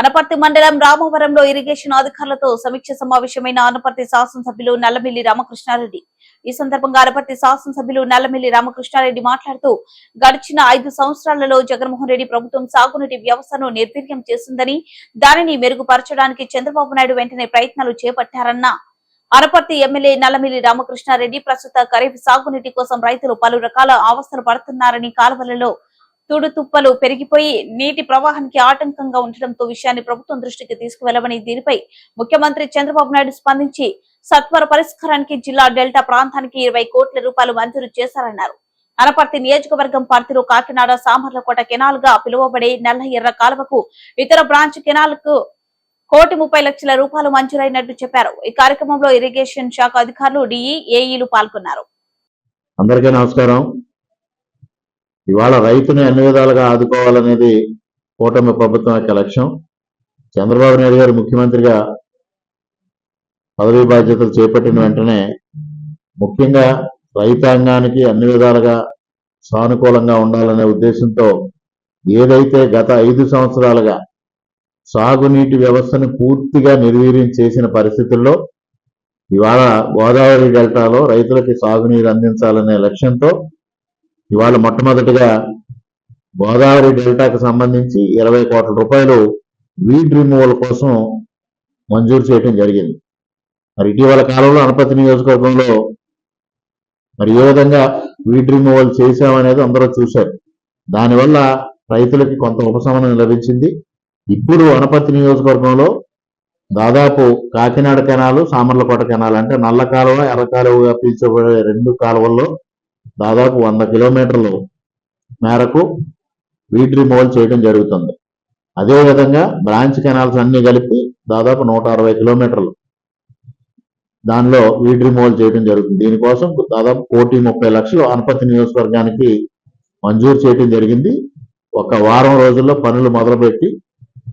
అనపర్తి మండలం రామవరంలో ఇరిగేషన్ అధికారులతో సమీక్ష సమావేశమైన అనపర్తి శాసనసభ్యులు నల్లమిల్లి రామకృష్ణారెడ్డి. ఈ సందర్భంగా అనపర్తి శాసనసభ్యులు నల్లమిల్లి రామకృష్ణారెడ్డి మాట్లాడుతూ గడిచిన ఐదు సంవత్సరాలలో జగన్మోహన్ రెడ్డి ప్రభుత్వం సాగునీటి వ్యవస్థను నిర్వీర్యం చేసిందని దానిని మెరుగుపరచడానికి చంద్రబాబు నాయుడు వెంటనే ప్రయత్నాలు చేపట్టారన్న అనపర్తి ఎమ్మెల్యే నల్లమిల్లి రామకృష్ణారెడ్డి ప్రస్తుత ఖరీఫ్ సాగునీటి కోసం రైతులు పలు రకాల అవస్థలు పడుతున్నారని కాలువలలో తుడు తుప్పలు పెరిగిపోయి నీటి ప్రవాహానికి ఆటంకంగా ఉండటంతో విషయాన్ని ప్రభుత్వం దృష్టికి తీసుకువెళ్ళమని దీనిపై ముఖ్యమంత్రి చంద్రబాబు నాయుడు స్పందించి సత్వర పరిష్కారానికి జిల్లా డెల్టా ప్రాంతానికి ఇరవై కోట్ల రూపాయలు మంజూరు చేశారన్నారు. అనపర్తి నియోజకవర్గం పరిధిలో కాకినాడ సామర్లకోట కెనాల్గా పిలువబడే నల్ల ఎర్ర కాలువకు ఇతర బ్రాంచ్ కెనాల్కు కోటి ముప్పై లక్షల రూపాయలు మంజూరైనట్టు చెప్పారు. ఈ కార్యక్రమంలో ఇరిగేషన్ శాఖ అధికారులు డిఈ ఏఈలు పాల్గొన్నారు. అందరికీ నమస్కారం. ఇవాళ రైతుని అన్ని విధాలుగా ఆదుకోవాలనేది కూటమి ప్రభుత్వం యొక్క లక్ష్యం. చంద్రబాబు నాయుడు గారు ముఖ్యమంత్రిగా పదవీ బాధ్యతలు చేపట్టిన వెంటనే ముఖ్యంగా రైతాంగానికి అన్ని విధాలుగా సానుకూలంగా ఉండాలనే ఉద్దేశంతో ఏదైతే గత ఐదు సంవత్సరాలుగా సాగునీటి వ్యవస్థను పూర్తిగా నిర్వీర్యం చేసిన పరిస్థితుల్లో ఇవాళ గోదావరి డెల్టాలో రైతులకి సాగునీరు అందించాలనే లక్ష్యంతో ఇవాళ మొట్టమొదటిగా గోదావరి డెల్టాకు సంబంధించి ఇరవై కోట్ల రూపాయలు వీడ్ రిమూవల్ కోసం మంజూరు చేయడం జరిగింది. మరి ఇటీవల కాలంలో అనపతి నియోజకవర్గంలో మరి ఏ విధంగా వీడ్ రిమూవల్ చేశామనేది అందరూ చూశారు. దానివల్ల రైతులకి కొంత ఉపశమనం లభించింది. ఇప్పుడు అనపతి నియోజకవర్గంలో దాదాపు కాకినాడ కెనాలు సామర్లకోట కెనాలు అంటే నల్ల కాలువ ఎర్ర కాలువగా పిలిచబడే రెండు కాలువల్లో దాదాపు వంద కిలోమీటర్లు మేరకు వీడ్ రిమూవల్ చేయడం జరుగుతుంది. అదేవిధంగా బ్రాంచ్ కెనాల్స్ అన్ని కలిపి దాదాపు నూట అరవై కిలోమీటర్లు దానిలో వీడ్ రిమూవల్ చేయడం జరుగుతుంది. దీనికోసం దాదాపు కోటి ముప్పై లక్షలు అనపతి నియోజకవర్గానికి మంజూరు చేయడం జరిగింది. ఒక వారం రోజుల్లో పనులు మొదలుపెట్టి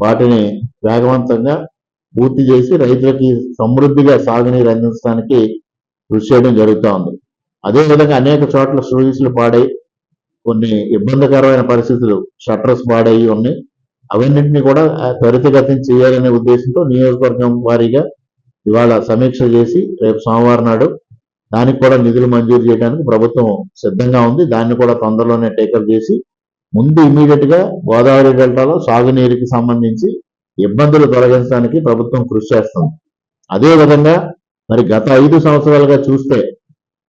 వాటిని వేగవంతంగా పూర్తి చేసి రైతులకి సమృద్ధిగా సాగునీరు అందించడానికి కృషి చేయడం జరుగుతూ ఉంది అదేవిధంగా అనేక చోట్ల సర్వీసులు పాడై కొన్ని ఇబ్బందికరమైన పరిస్థితులు షట్టర్స్ పాడయి ఉన్నాయి. అవన్నింటినీ కూడా త్వరితగతిని చేయాలనే ఉద్దేశంతో నియోజకవర్గం వారీగా ఇవాళ సమీక్ష చేసి రేపు సోమవారం నాడు దానికి కూడా నిధులు మంజూరు చేయడానికి ప్రభుత్వం సిద్ధంగా ఉంది. దాన్ని కూడా తొందరలోనే టేకప్ చేసి ముందు ఇమీడియట్గా గోదావరి డెల్టాలో సాగునీరుకి సంబంధించి ఇబ్బందులు తొలగించడానికి ప్రభుత్వం కృషి చేస్తుంది. అదే విధంగా మరి గత ఐదు సంవత్సరాలుగా చూస్తే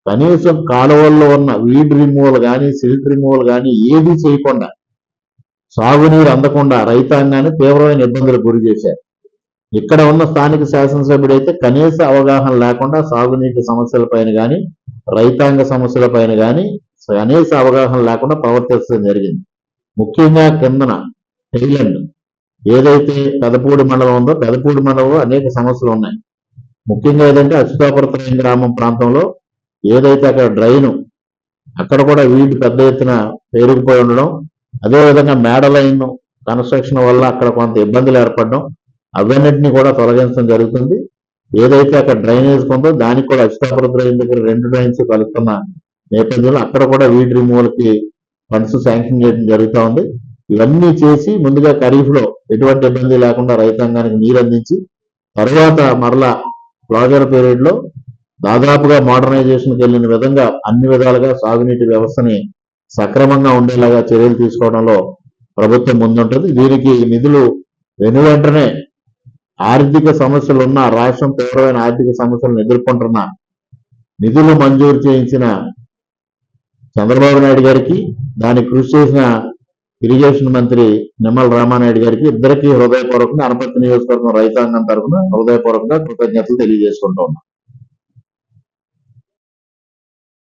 కనీసం కాలువల్లో ఉన్న వీడ్ రిమూవల్ కానీ సిల్ట్ రిమూవల్ కానీ ఏది చేయకుండా సాగునీరు అందకుండా రైతాంగాన్ని తీవ్రమైన ఇబ్బందులకు గురి చేశారు ఇక్కడ ఉన్న స్థానిక శాసనసభ్యుడైతే కనీస అవగాహన లేకుండా సాగునీటి సమస్యలపైన కానీ రైతాంగ సమస్యలపైన కానీ కనీస అవగాహన లేకుండా ప్రవర్తించడం జరిగింది. ముఖ్యంగా కిందన టైలండ్ ఏదైతే పెదపూడి మండలం ఉందో పెదపూడి మండలంలో అనేక సమస్యలు ఉన్నాయి. ముఖ్యంగా ఏదంటే అచ్యుతాపురత్రం గ్రామం ప్రాంతంలో ఏదైతే అక్కడ డ్రైన్ అక్కడ కూడా వీటి పెద్ద ఎత్తున పేరుకుపోయి ఉండడం అదేవిధంగా మేడ లైన్ కన్స్ట్రక్షన్ వల్ల అక్కడ కొంత ఇబ్బందులు ఏర్పడడం అవన్నిటిని కూడా తొలగించడం జరుగుతుంది. ఏదైతే అక్కడ డ్రైనేజ్ ఉందో దానికి కూడా అచ్యుతాపురం డ్రైన్ దగ్గర రెండు డ్రైన్స్ కలుపుతున్న నేపథ్యంలో అక్కడ కూడా వీడ్ రిమూవల్కి ఫండ్స్ శాంక్షన్ చేయడం జరుగుతూ ఉంది. ఇవన్నీ చేసి ముందుగా ఖరీఫ్లో ఎటువంటి ఇబ్బంది లేకుండా రైతాంగానికి నీరు అందించి తర్వాత మరలా క్లోజర్ పీరియడ్లో దాదాపుగా మోడర్నైజేషన్కి వెళ్ళిన విధంగా అన్ని విధాలుగా సాగునీటి వ్యవస్థని సక్రమంగా ఉండేలాగా చర్యలు తీసుకోవడంలో ప్రభుత్వం ముందుంటుంది. దీనికి నిధులు వెను వెంటనే ఆర్థిక సమస్యలు ఉన్న రాష్ట్రం తీవ్రమైన ఆర్థిక సమస్యలను ఎదుర్కొంటున్న నిధులు మంజూరు చేయించిన చంద్రబాబు నాయుడు గారికి దానికి కృషి చేసిన ఇరిగేషన్ మంత్రి నిమ్మల రామానాయుడు గారికి ఇద్దరికి హృదయపూర్వకంగా అనపర్తి నియోజకవర్గం రైతాంగం తరఫున హృదయపూర్వకంగా కృతజ్ఞతలు తెలియజేసుకుంటూ ఉన్నాం.